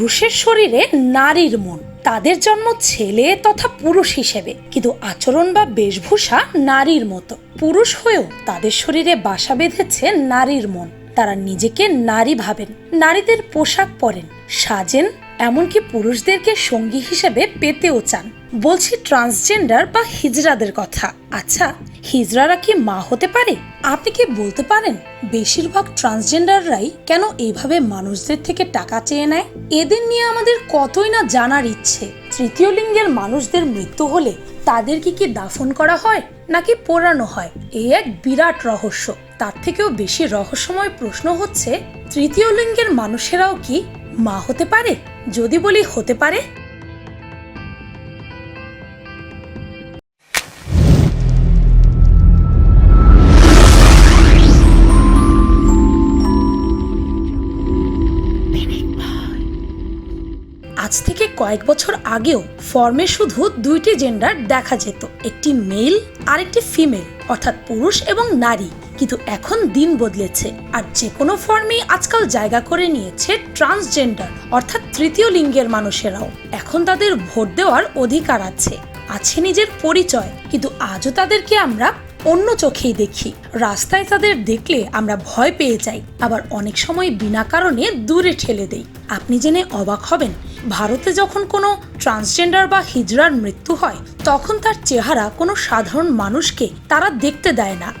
পুরুষের শরীরে নারীর মন, তাদের জন্ম ছেলে তথা পুরুষ হিসেবে, কিন্তু আচরণ বা বেশভূষা নারীর মতো। পুরুষ হয়েও তাদের শরীরে বাসা বেঁধেছে নারীর মন। তারা নিজেকে নারী ভাবেন, নারীদের পোশাক পরেন, সাজেন, এমনকি পুরুষদেরকে সঙ্গী হিসেবে পেতেও চান। বলছি ট্রান্সজেন্ডার বা হিজড়াদের কথা। আচ্ছা হিজড়ারা কি মা হতে পারে? আপনি কি বলতে পারেন, বেশিরভাগ ট্রান্সজেন্ডাররাই কেন এইভাবে মানুষদের থেকে টাকা চেয়ে নেয়? এদের নিয়ে আমাদের কতই না জানার ইচ্ছে। তৃতীয় লিঙ্গের মানুষদের মৃত্যু হলে তাদেরকে কি দাফন করা হয়, নাকি পোড়ানো হয়? এই এক বিরাট রহস্য। তার থেকেও বেশি রহস্যময় প্রশ্ন হচ্ছে, তৃতীয় লিঙ্গের মানুষেরাও কি মা হতে পারে? যদি বলি হতে পারে কয়েক বছর আগেও ফর্মে শুধু দুইটি জেন্ডার দেখা যেত, একটি মেল আর একটি ফিমেল অর্থাৎ পুরুষ এবং নারী। কিন্তু এখন দিন বদলেছে আর যে কোনো ফর্মেই আজকাল জায়গা করে নিয়েছে ট্রান্সজেন্ডার অর্থাৎ তৃতীয় লিঙ্গের মানুষেরাও। এখন তাদের ভোট দেওয়ার অধিকার আছে আছে নিজের পরিচয়, কিন্তু আজও তাদেরকে আমরা অন্য চোখেই দেখি। রাস্তায় তাদের দেখলে আমরা ভয় পেয়ে যাই, আবার অনেক সময় বিনা কারণে দূরে ঠেলে দেই। আপনি জেনে অবাক হবেন ভারতে যখন কোনো ট্রান্সজেন্ডার বা হিজড়ার মৃত্যু হয়, তখন তার চেহারা কোনো সাধারণ মানুষকে তারা দেখতে দেয় না।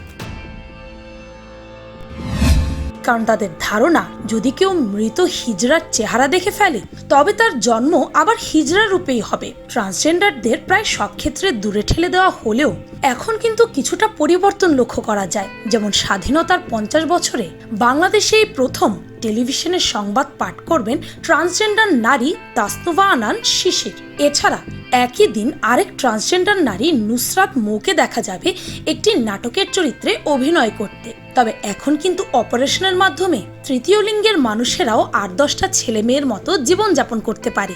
কারণ তাদের ধারণা, যদি কেউ মৃত হিজড়ার চেহারা দেখে ফেলে, তবে তার জন্ম আবার হিজড়া রূপেই হবে। ট্রান্সজেন্ডারদের প্রায় সব ক্ষেত্রে দূরে ঠেলে দেওয়া হলেও, এখন কিন্তু কিছুটা পরিবর্তন লক্ষ্য করা যায়। যেমন স্বাধীনতার পঞ্চাশ বছরে বাংলাদেশে এই প্রথম টেলিভিশনের সংবাদ পাঠ করবেন ট্রান্সজেন্ডার নারী তাসনুভা আনান শিশির। এছাড়া একই দিন আরেক ট্রান্সজেন্ডার নারী নুসরাত মৌকে দেখা যাবে একটি নাটকের চরিত্রে অভিনয় করতে। তবে এখন কিন্তু অপারেশনের মাধ্যমে তৃতীয় লিঙ্গের মানুষেরাও আট দশটা ছেলে মেয়ের মতো জীবনযাপন করতে পারে।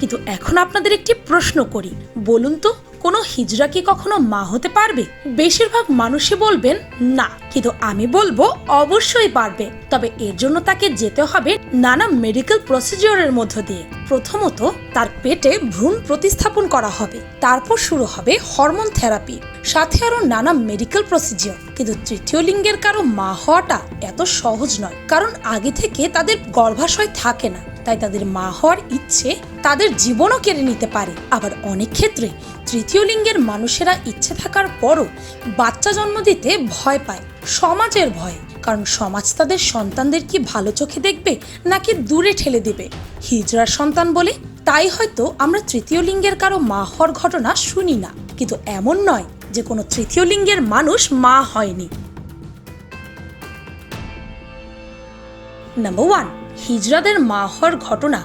কিন্তু এখন আপনাদের একটি প্রশ্ন করি, বলুন তো কোনো হিজড়া কি কখনো মা হতে পারবে? বেশিরভাগ মানুষই বলবেন, না। কিন্তু আমি বলব, অবশ্যই পারবে। তবে এর জন্য তাকে যেতে হবে নানা মেডিকেল প্রসিজিওরের মধ্য দিয়ে। প্রথমত, তার পেটে ভ্রূণ প্রতিস্থাপন করা হবে। তারপর শুরু হবে হরমোন থেরাপি সাথে আরও নানা মেডিকেল প্রসিজিওর কিন্তু তৃতীয় লিঙ্গের কারও মা হওয়াটা এত সহজ নয়। কারণ আগে থেকে তাদের গর্ভাশয় থাকে না। তাই তাদের মা হওয়ার ইচ্ছে তাদের জীবনও কেড়ে নিতে পারে। আবার অনেক ক্ষেত্রে তৃতীয় লিঙ্গের মানুষেরা ইচ্ছে থাকার পরও বাচ্চা জন্ম দিতে ভয় পায়, সমাজের ভয়। কারণ সমাজ তাদের সন্তানদের কি ভালো চোখে দেখবে নাকি দূরে ঠেলে দেবে? হিজড়ার সন্তান বলে তাই হয়তো আমরা তৃতীয় লিঙ্গের কারও মা হওয়ার ঘটনা শুনি না। কিন্তু এমন নয় যে কোনো তৃতীয় লিঙ্গের মানুষ মা হয়নি। নাম্বার ওয়ান হিজড়াদের মা হওয়ার ঘটনা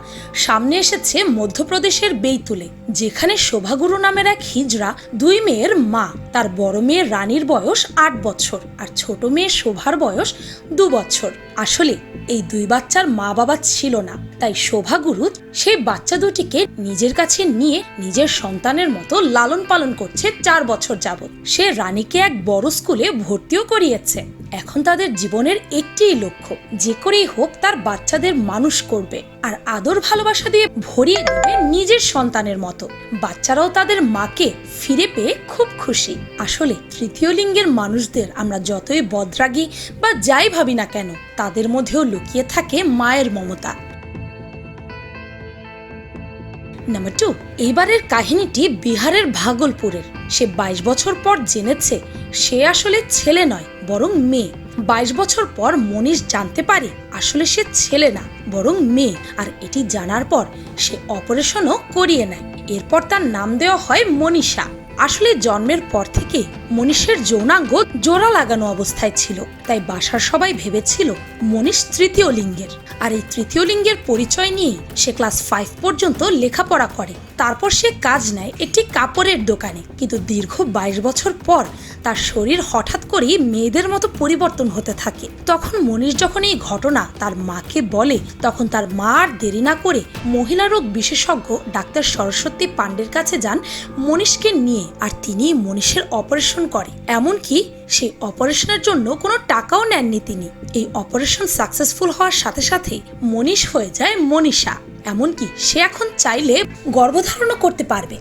সামনে এসেছে মধ্যপ্রদেশের বেইতুলে, যেখানে শোভাগুরু নামের এক হিজড়া দুই মেয়ের মা, তার বড় মেয়ের রানীর বয়স আট বছর আর ছোট মেয়ে শোভার বয়স দু বছর। আসলে এই দুই বাচ্চার মা বাবা ছিল না, তাই শোভাগুরু সেই বাচ্চা দুটিকে নিজের কাছে নিয়ে নিজের সন্তানের মতো লালন পালন করছে চার বছর যাবৎ। সে রানীকে এক বড় স্কুলে ভর্তিও করিয়েছে। এখন তাদের জীবনের একটিই লক্ষ্য, যে করেই হোক তার বাচ্চাদের মানুষ করবে আর আদর ভালোবাসা দিয়ে ভরিয়ে দেবে নিজের সন্তানের মতো। বাচ্চারাও তাদের মাকে ফিরে পেয়ে খুব খুশি। আসলে তৃতীয় লিঙ্গের মানুষদের আমরা যতই বদরাগী বা যাই ভাবি না কেন, তাদের মধ্যেও লুকিয়ে থাকে মায়ের মমতা। নাম্বার টু এবারের কাহিনীটি বিহারের ভাগলপুরের। সে বাইশ বছর পর জেনেছে, সে আসলে ছেলে নয়, বরং মেয়ে। বাইশ বছর পর মনীষ জানতে পারে, আসলে সে ছেলে না, বরং মেয়ে। আর এটি জানার পর সে অপারেশনও করিয়ে নেয়। এরপর তার নাম দেওয়া হয় মনীষা। আসলে জন্মের পর থেকে মনীষের যৌনাঙ্গ জোড়া লাগানো অবস্থায় ছিল, তাই বাসার সবাই ভেবেছিল মনীষ তৃতীয় লিঙ্গের। আর এই তৃতীয় লিঙ্গের পরিচয় নিয়ে সে ক্লাস ফাইভ পর্যন্ত লেখাপড়া করে। তারপর সে কাজ নেয় একটি কাপড়ের দোকানে, কিন্তু দীর্ঘ বাইশ বছর পর তার শরীর হঠাৎ করেই মেয়েদের মতো পরিবর্তন হতে থাকে। তখন মনীষ যখন এই ঘটনা তার মাকে বলে, তখন তার মা আর দেরি না করে মহিলা রোগ বিশেষজ্ঞ ডাক্তার সরস্বতী পাণ্ডের কাছে যান মনীষকে নিয়ে, আর তিনি মনীষের অপারেশন অপারেশন করে। এমনকি সেই অপারেশনের জন্য কোনো টাকাও নেননি তিনি। এই অপারেশন সাকসেসফুল হওয়ার সাথে সাথে মনীষ হয়ে যায় মনীষা। এমনকি সে এখন চাইলে গর্ভধারণও করতে পারবে।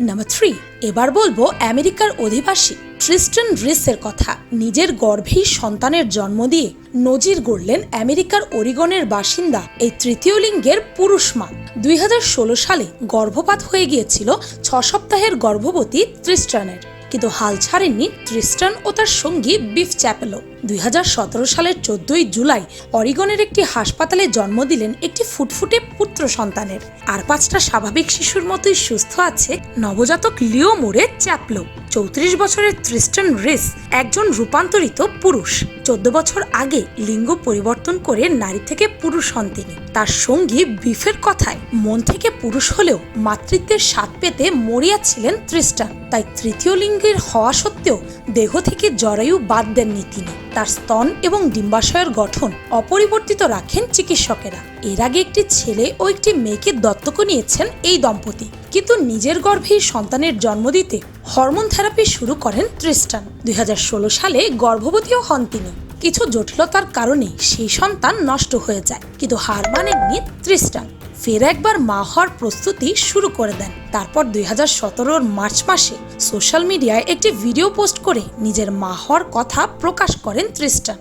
নাম্বার থ্রি, এবার বলব আমেরিকার অধিবাসী। ট্রিস্টন রিসের কথা। নিজের গর্ভেই সন্তানের জন্ম দিয়ে নজির গড়লেন আমেরিকার ওরিগনের বাসিন্দা, এই তৃতীয় লিঙ্গের পুরুষ মা। দুই হাজার ষোলো সালে গর্ভপাত হয়ে গিয়েছিল ছ সপ্তাহের গর্ভবতী ত্রিস্টানের। কিন্তু হাল ছাড়েননি ত্রিস্টান ও তার সঙ্গী বিফ চ্যাপেলো। দুই হাজার সতেরো সালের চোদ্দই জুলাই অরিগনের একটি হাসপাতালে জন্ম দিলেন একটি ফুটফুটে পুত্র সন্তানের। আর পাঁচটা স্বাভাবিক শিশুর মতোই সুস্থ আছে নবজাতক লিও মোরে চ্যাপলো। চৌত্রিশ বছরের ট্রিস্টান রেস একজন রূপান্তরিত পুরুষ। চোদ্দ বছর আগে লিঙ্গ পরিবর্তন করে নারী থেকে পুরুষ হন তিনি। তার সঙ্গী বিফের কথায়, মন থেকে পুরুষ হলেও মাতৃত্বের স্বাদ পেতে মরিয়া ছিলেন ট্রিস্টান তাই তৃতীয় লিঙ্গের হওয়া সত্ত্বেও দেহ থেকে জরায়ু বাদ দেননি তিনি। তার স্তন এবং ডিম্বাশয়ের গঠন অপরিবর্তিত রাখেন চিকিৎসকেরা। এর আগে একটি ছেলে ও একটি মেয়েকে দত্তক নিয়েছেন এই দম্পতি। কিন্তু নিজের গর্ভেই সন্তানের জন্ম দিতে হরমোন থেরাপি শুরু করেন ত্রিস্টান। দুই হাজার ষোলো সালে গর্ভবতীও হন তিনি। কিছু জটিলতার কারণে সেই সন্তান নষ্ট হয়ে যায়। কিন্তু হার মানেননি ট্রিস্টান ফের একবার মা হওয়ার প্রস্তুতি শুরু করে দেন। তারপর দুই হাজার সতেরোর মার্চ মাসে সোশ্যাল মিডিয়ায় একটি ভিডিও পোস্ট করে নিজের মা হওয়ার কথা প্রকাশ করেন ত্রিস্টান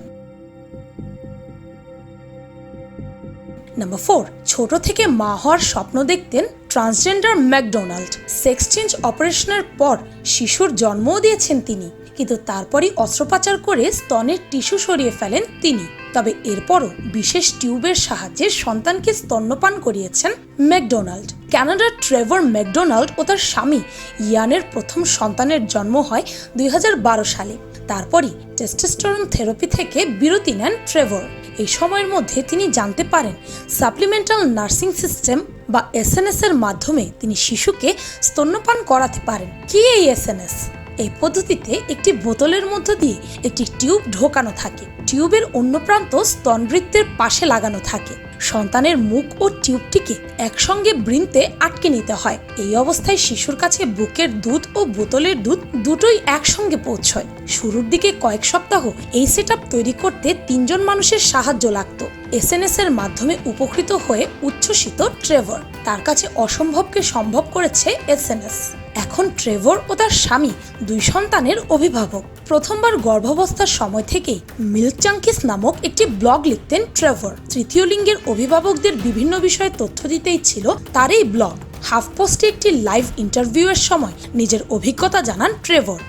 নাম্বার ফোর, ছোট থেকে মা হওয়ার স্বপ্ন দেখতেন ট্রান্সজেন্ডার ম্যাকডোনাল্ড সেক্স চেঞ্জ অপারেশনের পর শিশুর জন্মও দিয়েছেন তিনি। কিন্তু তারপরই অস্ত্রোপচার করে স্তনের টিস্যু সরিয়ে ফেলেন তিনি। তবে এরপরও বিশেষ টিউবের সাহায্যে সন্তানকে স্তন্যপান করিয়েছেন ম্যাকডোনাল্ড। ক্যানাডার ট্রেভর ম্যাকডোনাল্ড ও তার স্বামী ইয়ানের প্রথম সন্তানের জন্ম হয় দুই হাজার বারো সালে। তারপরই টেস্টোস্টেরন থেরাপি থেকে বিরতি নেন ট্রেভর। এই সময়ের মধ্যে তিনি জানতে পারেন সাপ্লিমেন্টাল নার্সিং সিস্টেম বা এস এসএনএস এর মাধ্যমে তিনি শিশুকে স্তন্যপান করাতে পারেন। কি এই এস এন এস এই পদ্ধতিতে একটি বোতলের মধ্য দিয়ে একটি টিউব ঢোকানো থাকে। টিউবের অন্য প্রান্ত স্তনবৃত্তের পাশে লাগানো থাকে। সন্তানের মুখ ও টিউবটিকে একসঙ্গে বৃন্তে আটকে নিতে হয়। এই অবস্থায় শিশুর কাছে বুকের দুধ ও বোতলের দুধ দুটোই একসঙ্গে পৌঁছয়। শুরুর দিকে কয়েক সপ্তাহ এই সেট তৈরি করতে তিনজন মানুষের সাহায্য লাগতো। এসএনএস এর মাধ্যমে উপকৃত হয়ে উচ্ছ্বসিত ট্রেভর। তার কাছে অসম্ভবকে সম্ভব করেছে এসএনএস এখন ট্রেভর ও তার স্বামী, দুই সন্তানের অভিভাবক। প্রথমবার গর্ভাবস্থার সময় থেকেই মিল্ক চাঙ্কিস নামক একটি ব্লগ লিখতেন ট্রেভর। তৃতীয় লিঙ্গের অভিভাবকদের বিভিন্ন বিষয়ে তথ্য দিতেই ছিল তার এই ব্লগ। হাফ পোস্টে একটি লাইভ ইন্টারভিউয়ের সময় নিজের অভিজ্ঞতা জানান ট্রেভর।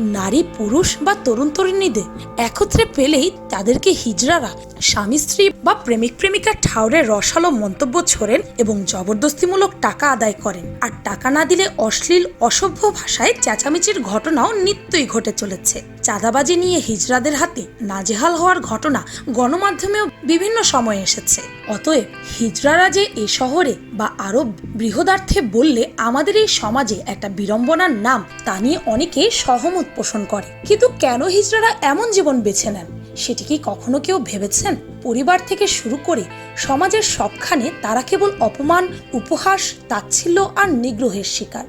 নারী, পুরুষ বা তরুণ তরুণীদের একত্রে পেলেই তাদেরকে হিজড়ারা স্বামী, স্ত্রী বা প্রেমিক, প্রেমিকার ঠাউরে রসালো মন্তব্য ছড়েন এবং জবরদস্তিমূলক টাকা আদায় করেন। আর টাকা না দিলে অশ্লীল, অসভ্য ভাষায় চেঁচামেচির ঘটনাও নিত্যই ঘটে চলেছে। চাঁদাবাজি নিয়ে হিজড়াদের হাতে নাজেহাল হওয়ার ঘটনা গণমাধ্যমেও বিভিন্ন সময়ে এসেছে। অতএব হিজড়ারা যে এ শহরে বা আরও বৃহদার্থে বললে আমাদের এই সমাজে একটা বিড়ম্বনার নাম, তা নিয়ে অনেকে সহমত পোষণ করে। কিন্তু কেন হিজড়ারা এমন জীবন বেছে নেন? সেটি কি কখনো কেউ ভেবেছেন? পরিবার থেকে শুরু করে সমাজের সবখানে তারা কেবল অপমান, উপহাস, তাচ্ছিল্য আর নিগ্রহের শিকার।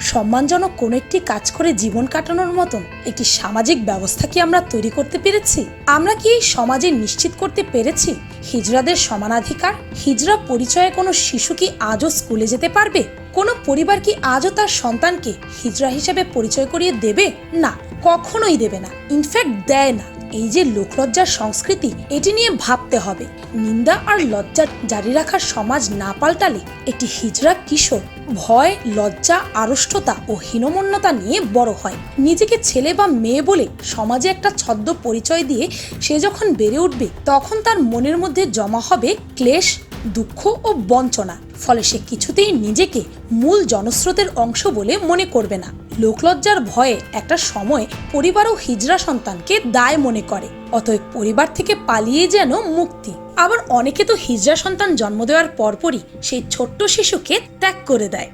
সম্মানজনক কোনো একটি কাজ করে জীবন কাটানোর মতন একটি সামাজিক ব্যবস্থা কি আমরা তৈরি করতে পেরেছি? আমরা কি এই সমাজে নিশ্চিত করতে পেরেছি? হিজড়াদের সমানাধিকার, হিজড়া পরিচয়ে কোনো শিশু কি আজও স্কুলে যেতে পারবে? কোনো পরিবার কি আজও তার সন্তানকে হিজড়া হিসেবে পরিচয় করিয়ে দেবে? না, কখনোই দেবে না। ইনফ্যাক্ট দেয় না। এই যে লোকলজ্জার সংস্কৃতি, এটি নিয়ে ভাবতে হবে। নিন্দা আর লজ্জা জারি রাখার সমাজ না পাল্টালে একটি হিজড়া কিশোর ভয়, লজ্জা আড়ষ্টতা ও হীনমন্যতা নিয়ে বড় হয়। নিজেকে ছেলে বা মেয়ে বলে সমাজে একটা ছদ্ম পরিচয় দিয়ে সে যখন বেড়ে উঠবে, তখন তার মনের মধ্যে জমা হবে ক্লেশ দুঃখ ও বঞ্চনা, ফলে সে কিছুতেই নিজেকে মূল জনস্রোতের অংশ বলে মনে করবে না। লোকলজ্জার ভয়ে একটা সময় পরিবারও হিজড়া সন্তানকে দায় মনে করে, অতএব পরিবার থেকে পালিয়ে যেন মুক্তি। আবার অনেকে তো হিজড়া সন্তান জন্ম দেওয়ার পরপরই সেই ছোট্ট শিশুকে ত্যাগ করে দেয়।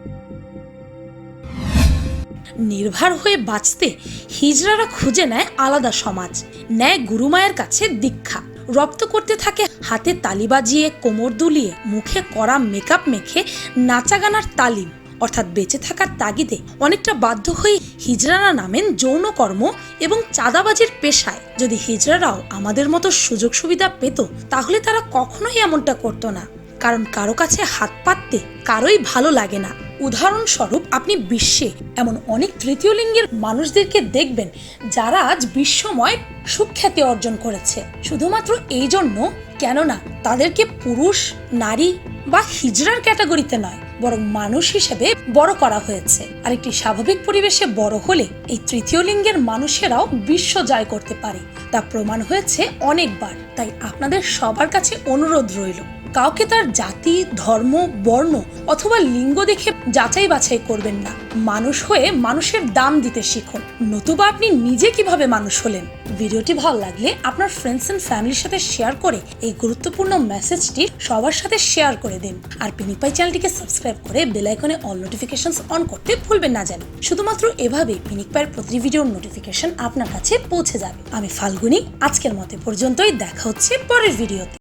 নির্ভর হয়ে বাঁচতে হিজড়ারা খুঁজে নেয় আলাদা সমাজ, নেয় গুরুমায়ের কাছে দীক্ষা। রপ্ত করতে থাকে। হাতে তালি বাজিয়ে কোমর দুলিয়ে মুখে করা মেকআপ মেখে নাচা গানার তালিম, অর্থাৎ বেঁচে থাকার তাগিদে অনেকটা বাধ্য হয়ে হিজড়ারা নামেন যৌনকর্ম এবং চাঁদাবাজির পেশায়। যদি হিজড়ারাও আমাদের মতো সুযোগ সুবিধা পেত, তাহলে তারা কখনোই এমনটা করতো না। কারণ কারও কাছে হাত পাততে কারোই ভালো লাগে না। উদাহরণস্বরূপ আপনি বিশ্বে এমন অনেক তৃতীয় লিঙ্গের মানুষদেরকে দেখবেন যারা আজ বিশ্বময় সুখ্যাতি অর্জন করেছে। শুধুমাত্র এই জন্য কেননা তাদেরকে পুরুষ, নারী বা হিজড়ার ক্যাটাগরিতে নয়, বরং মানুষ হিসেবে বড় করা হয়েছে। আর একটি স্বাভাবিক পরিবেশে বড় হলে এই তৃতীয় লিঙ্গের মানুষেরাও বিশ্ব জয় করতে পারে। তা প্রমাণ হয়েছে অনেকবার, তাই আপনাদের সবার কাছে অনুরোধ রইল। কাউকে তার জাতি, ধর্ম, বর্ণ অথবা লিঙ্গ দেখে যাচাই বাছাই করবেন না। মানুষ হয়ে মানুষের দাম দিতে শিখুন। নতুবা আপনি নিজে কীভাবে মানুষ হলেন? ভিডিওটি ভালো লাগলে আপনার ফ্রেন্ডস এন্ড ফ্যামিলির সাথে শেয়ার করে এই গুরুত্বপূর্ণ মেসেজটি সবার সাথে শেয়ার করে দিন। আর পিনিপাই চ্যানেলটিকে সাবস্ক্রাইব করে বেল আইকনে অল নোটিফিকেশন অন করতে ভুলবেন না যেন শুধুমাত্র এভাবেই পিনিক প্রতিটি ভিডিওর নোটিফিকেশন আপনার কাছে পৌঁছে যাবে। আমি ফাল্গুনি, আজকের মতে পর্যন্তই। দেখা হচ্ছে পরের ভিডিওতে